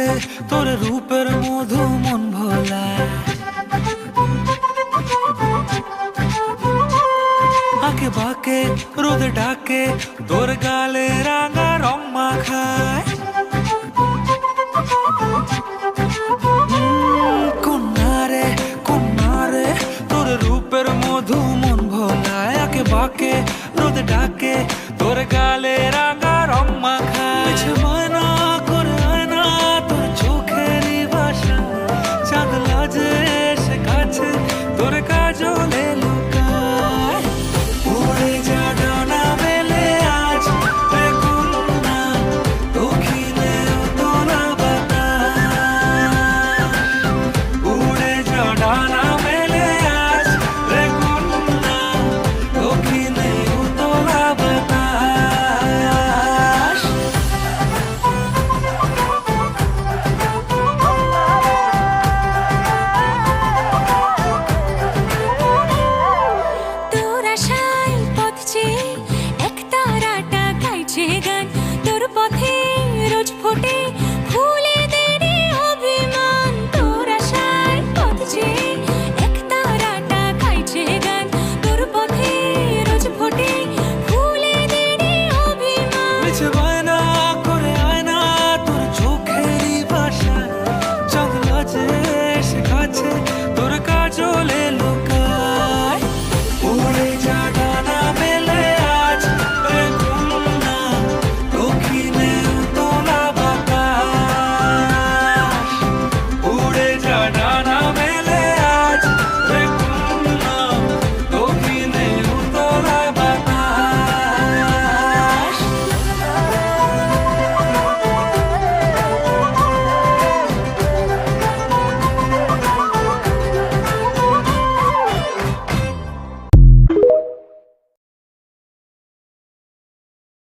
রে তোর রূপের মধু মন ভোলা আঁকে বাঁকে, রোদে ডাকে তোর গালে রাঙা রং মাখায়। রোদ ডাকে তোর গালে ফোটে